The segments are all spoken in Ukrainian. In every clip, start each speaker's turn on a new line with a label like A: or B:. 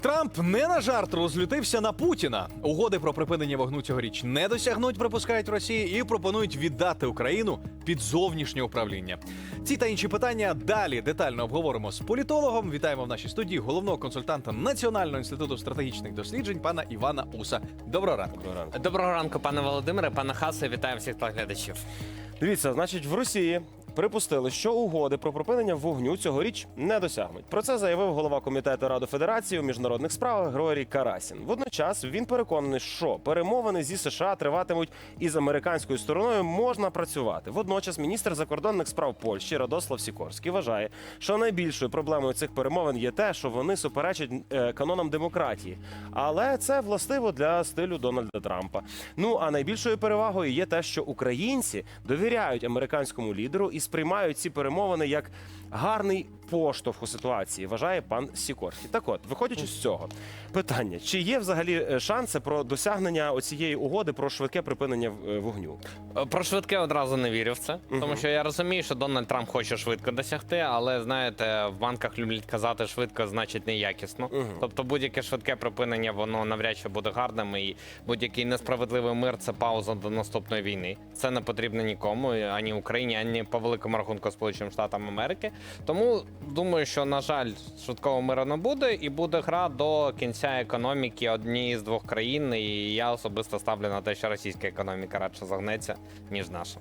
A: Трамп не на жарт розлютився на Путіна. Угоди про припинення вогню цьогоріч не досягнуть, припускають в Росії, і пропонують віддати Україну під зовнішнє управління. Ці та інші питання далі детально обговоримо з політологом. Вітаємо в нашій студії головного консультанта Національного інституту стратегічних досліджень пана Івана Уса. Доброго ранку.
B: Доброго ранку, пане Володимире, пане Хасе, вітаю всіх глядачів.
C: Дивіться, значить, в Росії припустили, що угоди про припинення вогню цьогоріч не досягнуть. Про це заявив голова комітету Ради Федерації у міжнародних справах Григорій Карасін. Водночас він переконаний, що перемовини зі США триватимуть і з американською стороною можна працювати. Водночас міністр закордонних справ Польщі Радослав Сікорський вважає, що найбільшою проблемою цих перемовин є те, що вони суперечать е, канонам демократії. Але це властиво для стилю Дональда Трампа. Ну а найбільшою перевагою є те, що українці довіряють американському лідеру і сприймають ці перемовини як гарний поштовх у ситуації, вважає пан Сікорський. Так от, виходячи з цього, питання: чи є взагалі е, шанси про досягнення оцієї угоди про швидке припинення е, вогню?
B: Е, Про швидке одразу не вірю в це, тому що я розумію, що Дональд Трамп хоче швидко досягти, але знаєте, в банках люблять казати швидко, значить неякісно. Тобто будь-яке швидке припинення, воно навряд чи буде гарним, і будь-який несправедливий мир це пауза до наступної війни. Це не потрібно нікому, ані Україні, ані по великому рахунку Сполученим Штатам Америки. Тому думаю, що на жаль, швидкого миру не буде, і буде гра до кінця економіки однієї з двох країн. І я особисто ставлю на те, що російська економіка радше загнеться, ніж наша.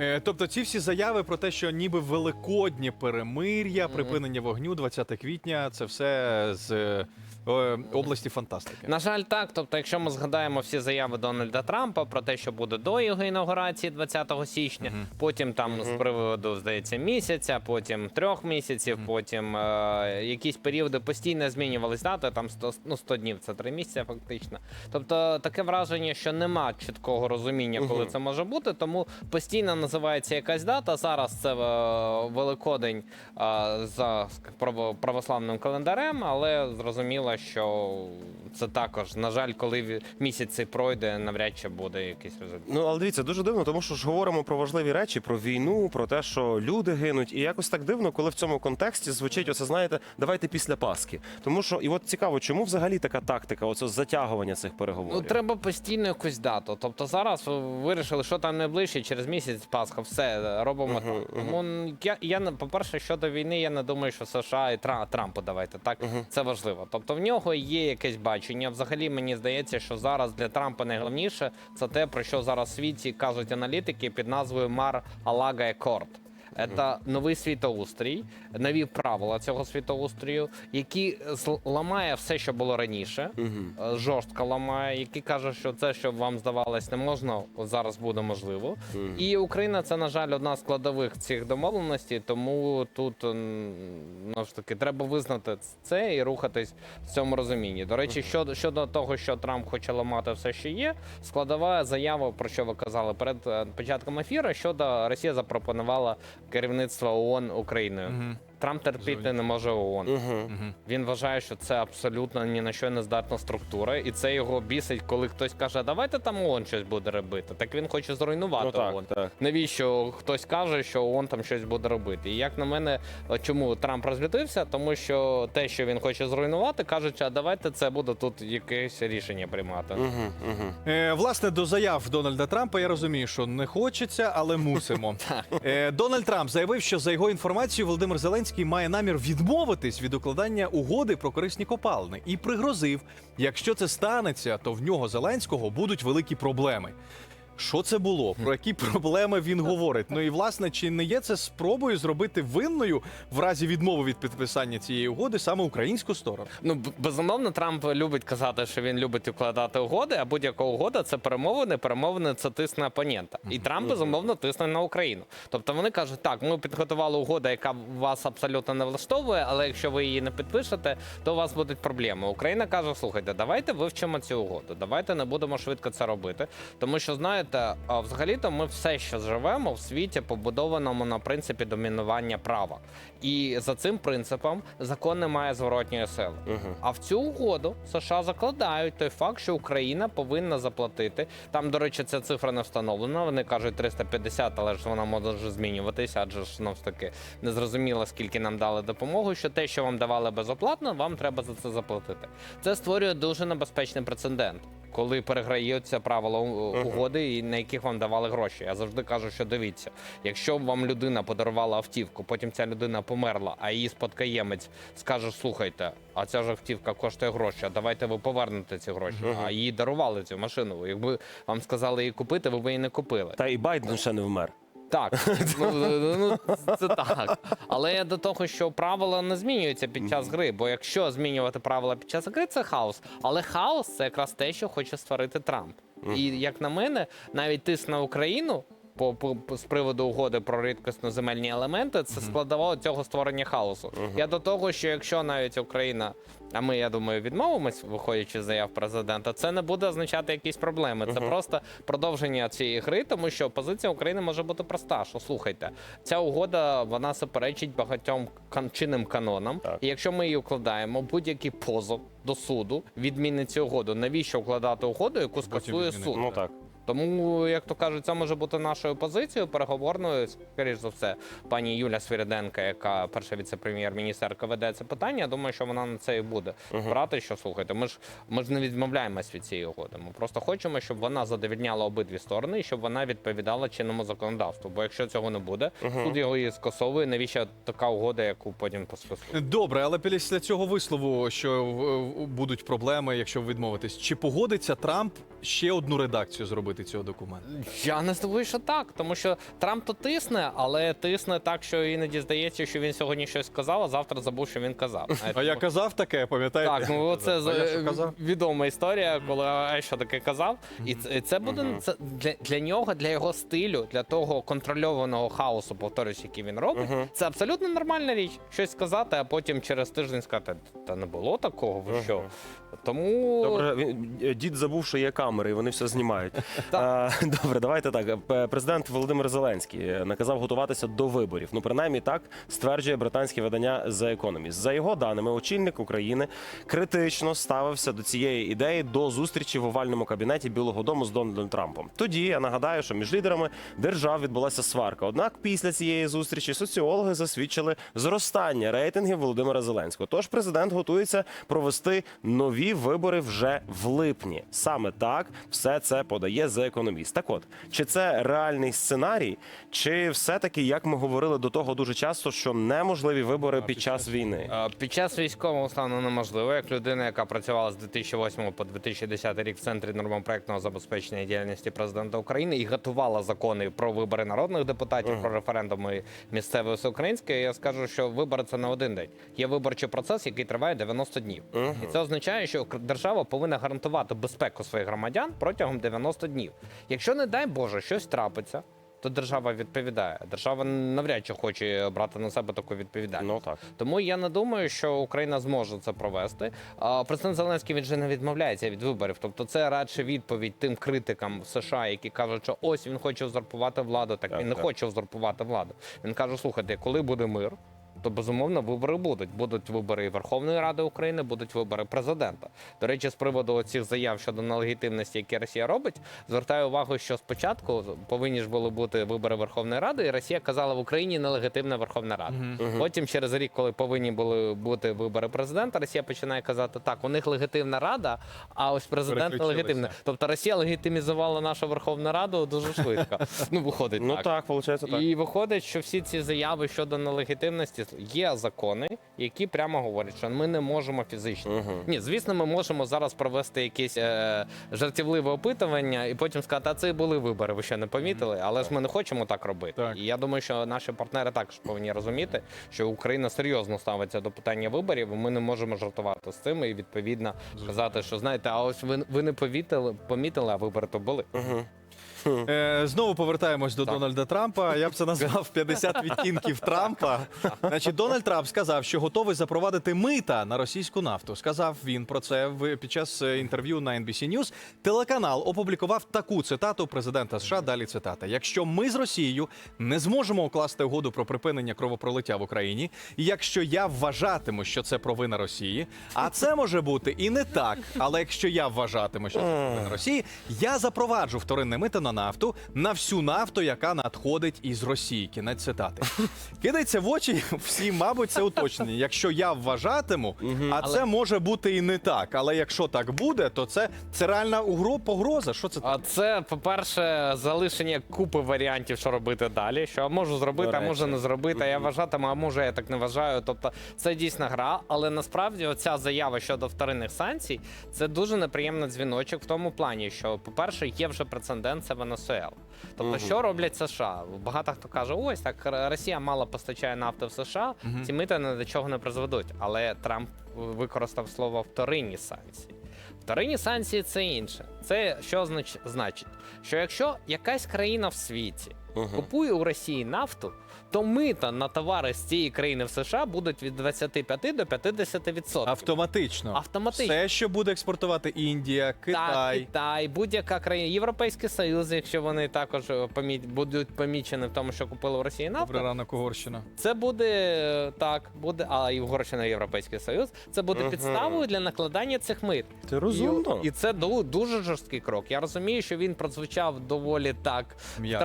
A: Е, Тобто, ці всі заяви про те, що ніби великоднє перемир'я, припинення вогню 20 квітня, це все з області фантастики.
B: На жаль, так. Тобто, якщо ми згадаємо всі заяви Дональда Трампа про те, що буде до його інаугурації 20 січня, потім там з приводу здається місяця, потім трьох місяців, потім е, якісь періоди постійно змінювались дати. Там 100, ну, 100 днів це три місяці, фактично. Тобто таке враження, що нема чіткого розуміння, коли це може бути. Тому постійно називається якась дата. Зараз це е, Великодень е, за православним календарем, але зрозуміло, що це також, на жаль, коли цей пройде, навряд чи буде якийсь результат.
C: Ну але дивіться, дуже дивно, тому що ж говоримо про важливі речі, про війну, про те, що люди гинуть, і якось так дивно, коли в цьому контексті звучить оце, знаєте, давайте після Пасхи. Тому що і от цікаво, чому взагалі така тактика, оце затягування цих переговорів?
B: Ну треба постійно якусь дату. Тобто зараз вирішили, що там найближче, через місяць Пасха, все робимо так. Тому я, я не- по-перше, щодо війни, я не думаю, що США і Трампу давайте так. Це важливо. Тобто нього є якесь бачення. Взагалі мені здається, що зараз для Трампа найголовніше це те, про що зараз в світі кажуть аналітики під назвою Мар Алага Екорд. Це новий світоустрій, нові правила цього світоустрію, які зл- ламає все, що було раніше, е, жорстко ламає, які каже, що це, що вам здавалось, не можна, зараз буде можливо. І Україна це, на жаль, одна з складових цих домовленостей, тому тут ну ж таки треба визнати це і рухатись в цьому розумінні. До речі, щодо щодо того, що Трамп хоче ламати все, що є, складова заява, про що ви казали перед е, початком ефіру, щодо Росія запропонувала керівництво ООН Україною. Трамп терпіти не може ООН. Він вважає, що це абсолютно ні на що не здатна структура, і це його бісить, коли хтось каже, давайте там ООН щось буде робити. Так він хоче зруйнувати
C: Ну так,
B: ООН.
C: так.
B: Навіщо хтось каже, що ООН там щось буде робити? І як на мене, чому Трамп розлютився? Тому що те, що він хоче зруйнувати, кажуть, а давайте це буде тут якесь рішення приймати.
A: Е, власне, до заяв Дональда Трампа я розумію, що не хочеться, але мусимо. Е, Дональд Трамп заявив, що за його інформацією Володимир Зеленський має намір відмовитись від укладання угоди про корисні копалини і пригрозив, якщо це станеться, то в нього Зеленського будуть великі проблеми. Що це було? Про які проблеми він говорить? Ну і власне, чи не є це спробою зробити винною в разі відмови від підписання цієї угоди саме українську сторону?
B: Ну, безумовно, Трамп любить казати, що він любить укладати угоди, а будь-яка угода це перемовини. Перемовини це тиск на опонента. І Трамп безумовно тисне на Україну. Тобто вони кажуть, так, ми підготували угоду, яка вас абсолютно не влаштовує, але якщо ви її не підпишете, то у вас будуть проблеми. Україна каже: слухайте, давайте вивчимо цю угоду. Давайте не будемо швидко це робити. Тому що знаєте, знаєте, взагалі-то ми все ще живемо в світі, побудованому на принципі домінування права. І за цим принципом закон не має зворотньої сили. А в цю угоду США закладають той факт, що Україна повинна заплатити. Там, до речі, ця цифра не встановлена. Вони кажуть 350, але ж вона може змінюватися, адже ж ж таки не зрозуміло, скільки нам дали допомогу. Що те, що вам давали безоплатно, вам треба за це заплатити. Це створює дуже небезпечний прецедент. Коли переграються правила угоди, і на яких вам давали гроші. Я завжди кажу, що дивіться, якщо вам людина подарувала автівку, потім ця людина померла, а її спадкоємець скаже: слухайте, а ця ж автівка коштує гроші, а давайте ви повернете ці гроші. А їй дарували цю машину. Якби вам сказали її купити, ви б її не купили.
C: Та і Байден ще не вмер.
B: Так, ну, ну це так. Але я до того, що правила не змінюються під час гри. Бо якщо змінювати правила під час гри, це хаос. Але хаос це якраз те, що хоче створити Трамп. І як на мене, навіть тиск на Україну. По, по, з приводу угоди про рідкісно земельні елементи, це складова цього створення хаосу. Я до того, що якщо навіть Україна, а ми, я думаю, відмовимось, виходячи з заяв президента, це не буде означати якісь проблеми. Це просто продовження цієї гри, тому що позиція України може бути проста. Що слухайте, ця угода вона суперечить багатьом кан- чинним канонам.
C: Так.
B: І якщо ми її укладаємо, будь-який позов до суду відмінить цю угоду. Навіщо укладати угоду, яку скасує суд?
C: Ну так.
B: Тому, як то кажуть, це може бути нашою позицією переговорною. Скоріш за все, пані Юля Свириденка, яка перша віце-прем'єр-міністерка, веде це питання. Я думаю, що вона на це і буде брати. Що слухайте, ми ж ми ж не відмовляємось від цієї угоди. Ми просто хочемо, щоб вона задовільняла обидві сторони і щоб вона відповідала чинному законодавству. Бо якщо цього не буде, суд його і скасовує. Навіщо така угода, яку потім посписує?
A: Добре, але після цього вислову, що будуть проблеми, якщо ви відмовитесь, чи погодиться Трамп ще одну редакцію зробити цього документу?
B: Я не здивую, що так, тому що Трамп то тисне, але тисне так, що іноді здається, що він сьогодні щось сказав, а завтра забув, що він казав.
A: А я казав таке, пам'ятаєте?
B: Так, ну це
A: що
B: відома історія, коли Айша таке казав. І це, буде це для, для нього, для його стилю, для того контрольованого хаосу, повторюсь, який він робить. Це абсолютно нормальна річ. Щось сказати, а потім через тиждень сказати, та не було такого, ви що? Тому
C: Добре, він- дід забув, що є камери, і вони все знімають. А, Добре, давайте так. Президент Володимир Зеленський е, наказав готуватися до виборів. Ну, принаймні так стверджує британське видання The Economist. За його даними, очільник України критично ставився до цієї ідеї до зустрічі в овальному кабінеті Білого Дому з Дональдом Трампом. Тоді я нагадаю, що між лідерами держав відбулася сварка. Однак після цієї зустрічі соціологи засвідчили зростання рейтингів Володимира Зеленського. Тож президент готується провести нові вибори вже в липні. Саме так все це подає The Economist. Так от, чи це реальний сценарій, чи все-таки, як ми говорили до того дуже часто, що неможливі вибори під час війни?
B: Під час військового стану неможливо, як людина, яка працювала з 2008 по 2010 рік в центрі нормопроектного забезпечення діяльності президента України і готувала закони про вибори народних депутатів, про референдуми місцеве всеукраїнське. Я скажу, що вибори це не один день. Є виборчий процес, який триває 90 днів, і це означає, що держава повинна гарантувати безпеку своїх громадян протягом 90 днів. Якщо не дай Боже щось трапиться. То держава відповідає. Держава навряд чи хоче брати на себе таку відповідальність.
C: Ну так.
B: Тому я не думаю, що Україна зможе це провести. А президент Зеленський він же не відмовляється від виборів. Тобто, це радше відповідь тим критикам в США, які кажуть, що ось він хоче узурпувати владу. Так,
C: Так,
B: він не
C: так.
B: хоче узурпувати владу. Він каже: слухайте, коли буде мир. То безумовно вибори будуть. Будуть вибори і Верховної Ради України, будуть вибори президента. До речі, з приводу цих заяв щодо нелегітимності, які Росія робить, звертаю увагу, що спочатку повинні ж були бути вибори Верховної Ради, і Росія казала в Україні нелегітимна Верховна Рада. Потім, через рік, коли повинні були бути вибори президента, Росія починає казати, так, у них легітимна рада, а ось президент нелегітимний. Тобто Росія легітимізувала нашу Верховну Раду дуже швидко. Ну, виходить
C: Ну
B: так.
C: так, виходить так.
B: І виходить, що всі ці заяви щодо нелегітимності є закони, які прямо говорять, що ми не можемо фізично. Ні, звісно, ми можемо зараз провести якесь е, жартівливе опитування і потім сказати, а це і були вибори. Ви ще не помітили, але ж ми не хочемо так робити.
A: Так.
B: І я думаю, що наші партнери також повинні розуміти, що Україна серйозно ставиться до питання виборів. і Ми не можемо жартувати з цим і відповідно сказати, що знаєте, а ось ви, ви не повітили, помітили, а вибори то були.
A: Е, знову повертаємось до Дональда Трампа. Я б це назвав 50 відтінків Трампа. Значить, Дональд Трамп сказав, що готовий запровадити мита на російську нафту. Сказав він про це в під час е, інтерв'ю на NBC News. Телеканал опублікував таку цитату президента США. Далі цитата: Якщо ми з Росією не зможемо укласти угоду про припинення кровопролиття в Україні, і якщо я вважатиму, що це провина Росії, а це може бути і не так. Але якщо я вважатиму, що це провина Росії, я запроваджу вторинне мито на нафту на всю нафту, яка надходить із Росії. Кінець цитати. Кидається в очі всі, мабуть, це уточнення. Якщо я вважатиму, а це може бути і не так. Але якщо так буде, то це, це реальна угро, погроза. Що це
B: А це, по-перше, залишення купи варіантів, що робити далі. Що можу зробити, а можу не зробити. А я вважатиму, а може я так не вважаю. Тобто це дійсна гра. Але насправді оця заява щодо вторинних санкцій це дуже неприємний дзвіночок в тому плані, що, по-перше, є вже прецедент це Венесуела. Тобто, що роблять США? Багато хто каже, ось так Росія мало постачає нафти в США, ці мити не до чого не призведуть. Але Трамп використав слово вторинні санкції. Вторинні санкції це інше. Це що знач- значить? Що якщо якась країна в світі купує у Росії нафту, то мита на товари з цієї країни в США будуть від 25 до 50%.
A: автоматично.
B: Автоматично.
A: Все, що буде експортувати Індія,
B: Так,
A: Китай.
B: Китай, будь-яка країна, Європейський Союз, якщо вони також е, помі... будуть помічені в тому, що купили в Росії нафту,
A: Добрий ранок, Угорщина.
B: це буде е, так, буде, а і Угорщина Європейський Союз. Це буде
C: Мгм.
B: підставою для накладання цих мит.
C: Ти розумно.
B: І, і це ду- дуже жорсткий крок. Я розумію, що він прозвучав доволі так
A: М'яко.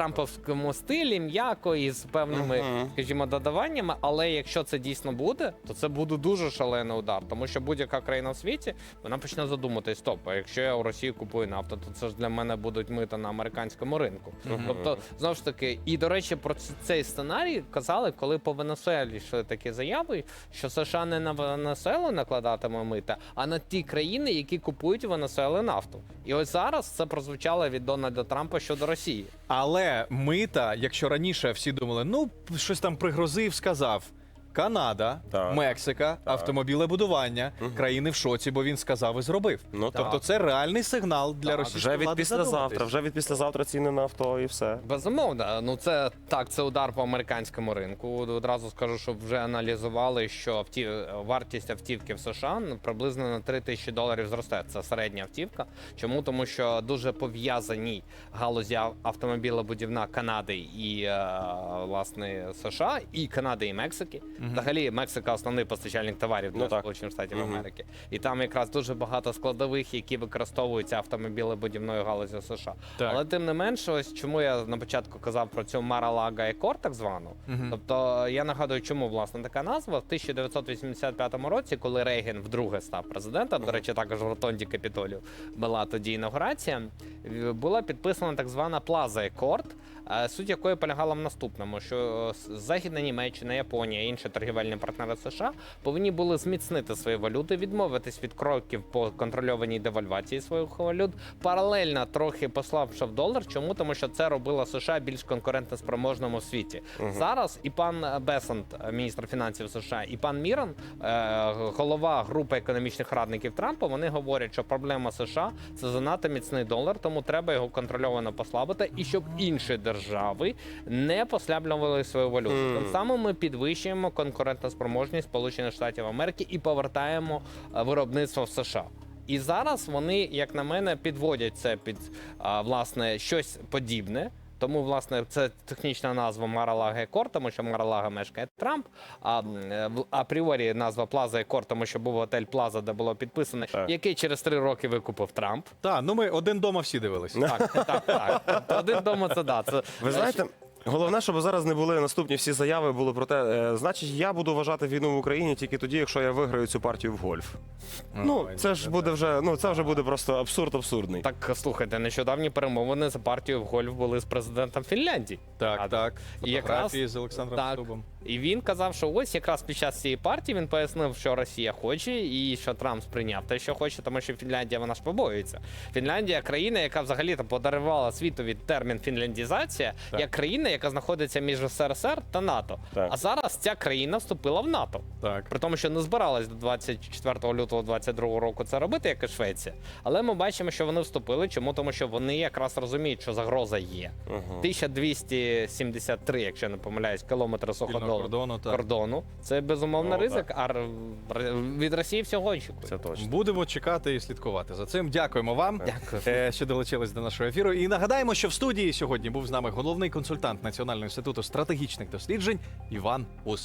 B: Трамповському стилі, м'яко і з певними,
C: Мгм.
B: скажімо, додаваннями. Але якщо це дійсно буде, то це буде дуже шалений удар, тому що будь-яка країна в світі вона почне задуматись, стоп, а якщо я у Росії купую нафту, то це ж для мене будуть мита на американському ринку. Тобто, знову ж таки, і до речі, про ц- цей сценарій казали, коли по Венесуелі йшли такі заяви, що США не на Венесуелу накладатиме мита, а на ті країни, які купують у Венесуели нафту. І ось зараз це прозвучало від Дональда Трампа щодо Росії.
A: Але мита, якщо раніше всі думали, ну щось там пригрозив, сказав. Канада,
C: Так.
A: Мексика, автомобілебудування, країни в шоці, бо він сказав і зробив.
C: Ну, так.
A: тобто це реальний сигнал для
B: Так.
A: російської
C: Вже від
A: влади
C: післязавтра, вже від післязавтра ціни на авто і все.
B: Безумовно, ну це так, це удар по американському ринку. Одразу скажу, що вже аналізували, що авті... вартість автівки в США ну, приблизно на 3 тисячі доларів зросте. Це середня автівка. Чому? Тому що дуже пов'язані галузі ав- автомобілебудівна Канади і е, власне США, і Канади, і Мексики. Взагалі, Мексика основний постачальник товарів для
C: Ну.
B: Сполучених Штатів. Америки. І там якраз дуже багато складових, які використовуються автомобілебудівною галузю США.
A: Так.
B: Але тим не менше, ось чому я на початку казав про цю Маралага Екор, так звану. Тобто я нагадую, чому власне така назва в 1985 році, коли Рейген вдруге став президентом. До речі, також в ротонді Капітолію була тоді інаугурація. Була підписана так звана Плаза Екорд. Суть якої полягала в наступному, що е, Західна Німеччина, Японія і інші торгівельні партнери США повинні були зміцнити свої валюти, відмовитись від кроків по контрольованій девальвації своїх валют, паралельно трохи послабшав долар. Чому? Тому що це робило США більш конкурентоспроможним у світі. Зараз і пан Бесант, міністр фінансів США, і пан Міран, е, голова групи економічних радників Трампа, вони говорять, що проблема США це занадто міцний долар, тому треба його контрольовано послабити, і щоб інші держави не послаблювали свою валюту. Тим самим ми підвищуємо конкурентоспроможність Сполучених Штатів Америки і повертаємо е, виробництво в США. І зараз вони, як на мене, підводять це під а, власне щось подібне. Тому, власне, це технічна назва Маралага Екор, тому що Маралага мешкає Трамп. А е, в- апріорі назва Плаза Екор, тому що був готель Плаза, де було підписано,
C: Так.
B: який через три роки викупив Трамп.
A: Так, ну ми один дома всі дивились.
B: Так, так, так. Один дома це да. Це
C: Ви знаєте, головне, щоб зараз не були наступні всі заяви, було про те, е, значить, я буду вважати війну в Україні тільки тоді, якщо я виграю цю партію в гольф. Ну, це ж буде вже, ну це вже буде просто абсурд абсурдний.
B: так, слухайте, нещодавні перемовини за партію в гольф були з президентом Фінляндії.
A: Так,
B: А,
A: так.
B: і якраз-
A: Фотографії з Олександром
B: Так.
A: Стубом.
B: І він казав, що ось якраз під час цієї партії він пояснив, що Росія хоче, і що Трамп сприйняв те, що хоче, тому що Фінляндія вона ж побоюється. Фінляндія країна, яка взагалі то подарувала світові термін фінляндізація,
A: Так.
B: як країна, яка знаходиться між СРСР та НАТО.
C: Так.
B: А зараз ця країна вступила в НАТО.
A: Так.
B: При тому, що не збиралась до 24 лютого 22 року це робити, як і Швеція. Але ми бачимо, що вони вступили. Чому? Тому що вони якраз розуміють, що загроза є. 1273, якщо не помиляюсь, кілометри суходолу
A: кордону, так.
B: кордону. Це безумовно
C: О,
B: ризик, а р- р- від Росії всього очікує.
C: Це точно.
A: Будемо чекати і слідкувати за цим. Дякуємо вам,
B: Дякую.
A: е, що долучились до нашого ефіру. І нагадаємо, що в студії сьогодні був з нами головний консультант Національного інституту стратегічних досліджень Іван Ус.